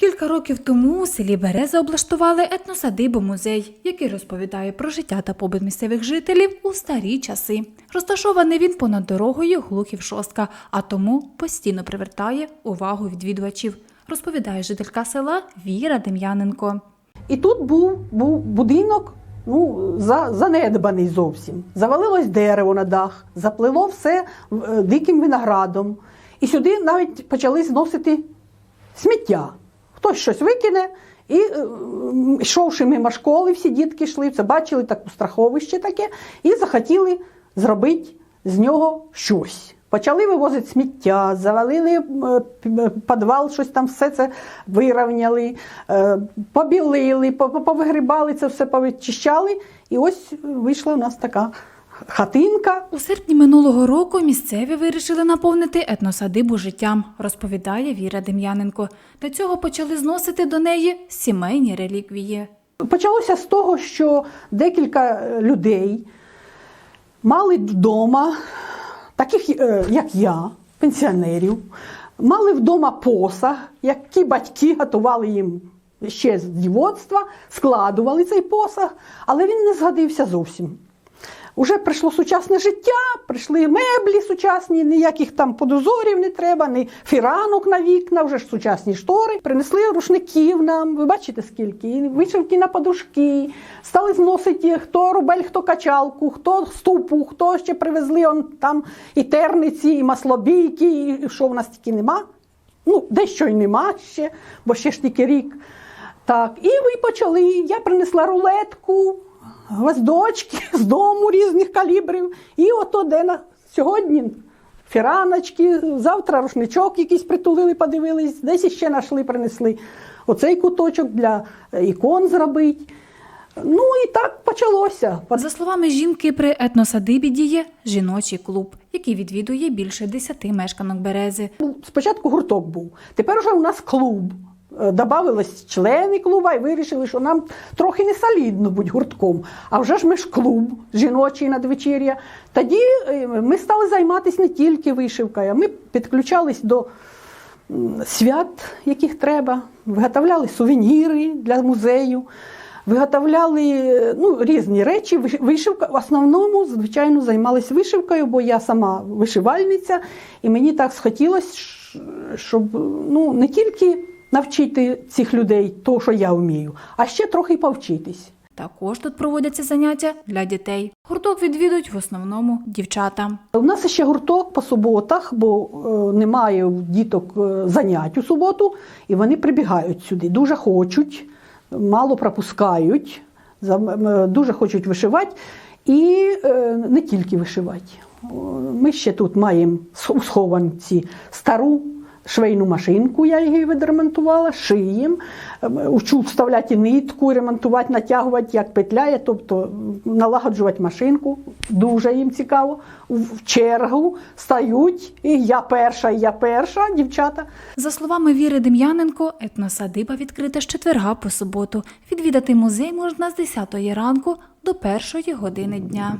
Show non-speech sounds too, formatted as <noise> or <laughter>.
Кілька років тому у селі Береза облаштували етносадибу музей, який розповідає про життя та побут місцевих жителів у старі часи. Розташований він понад дорогою Глухів Шостка, а тому постійно привертає увагу відвідувачів, розповідає жителька села Віра Дем'яненко. І тут був, був будинок ну, за, занедбаний зовсім. Завалилось дерево на дах, заплило все е, диким виноградом. І сюди навіть почали зносити сміття. Хтось щось викине, і е, йшовши мимо школи, всі дітки йшли, це бачили таке страховище таке, і захотіли зробити з нього щось. Почали вивозити сміття, завалили е, е, підвал, щось там все це вирівняли, побілили, по- по- повигрібали це все, повичищали. І ось вийшла у нас така хатинка. У серпні минулого року місцеві вирішили наповнити етносадибу життям, розповідає Віра Дем'яненко. Для цього почали зносити до неї сімейні реліквії. Почалося з того, що декілька е, людей мали вдома, таких е, як я, пенсіонерів, мали вдома посаг, які батьки готували їм ще з дівоцтва, складували цей посаг, але він не згодився зовсім. Уже прийшло сучасне життя, прийшли меблі сучасні, ніяких там подозорів не треба, ні фіранок на вікна, вже ж сучасні штори. Принесли рушників нам, ви бачите скільки, вишивки на подушки. Стали зносити хто рубель, хто качалку, хто ступу, хто ще привезли он, там і терниці, і маслобійки, і що в нас тільки нема. Ну, дещо й нема ще, бо ще ж тільки рік. Так, і ви почали. Я принесла рулетку, гвоздочки <laughs> з дому різних калібрів. І ото де на сьогодні фіраночки, завтра рушничок якийсь притулили, подивились, десь іще знайшли, принесли. Оцей куточок для е, ікон зробити. Ну і так почалося. За словами жінки, при етносадибі діє жіночий клуб, який відвідує більше десяти мешканок берези. Спочатку гурток був, тепер вже у нас клуб. Е, Добавились члени клуба і вирішили, що нам трохи не солідно бути гуртком. А вже ж ми ж клуб жіночий надвечір'я. Тоді е, ми стали займатися не тільки вишивкою, ми підключались до свят, яких треба, виготовляли сувеніри для музею, виготовляли ну, різні речі. Вишивка в основному, звичайно, займалась вишивкою, бо я сама вишивальниця, і мені так схотілося, щоб ну, не тільки навчити цих людей того, що я вмію, а ще трохи повчитись. Також тут проводяться заняття для дітей. Гурток відвідують в основному дівчата. У нас ще гурток по суботах, бо е, немає у діток е, занять у суботу, і вони прибігають сюди. Дуже хочуть, мало пропускають, дуже хочуть вишивати. І е, не тільки вишивати. Ми ще тут маємо у схованці стару швейну машинку, я її відремонтувала, шиєм, ем, учу вставляти нитку, ремонтувати, натягувати, як петляє, тобто налагоджувати машинку. Дуже їм цікаво. В в чергу стають, і я перша, і я перша, дівчата. За словами Віри Дем'яненко, етносадиба відкрита з четверга по суботу. Відвідати музей можна з 10 ранку до першої години дня.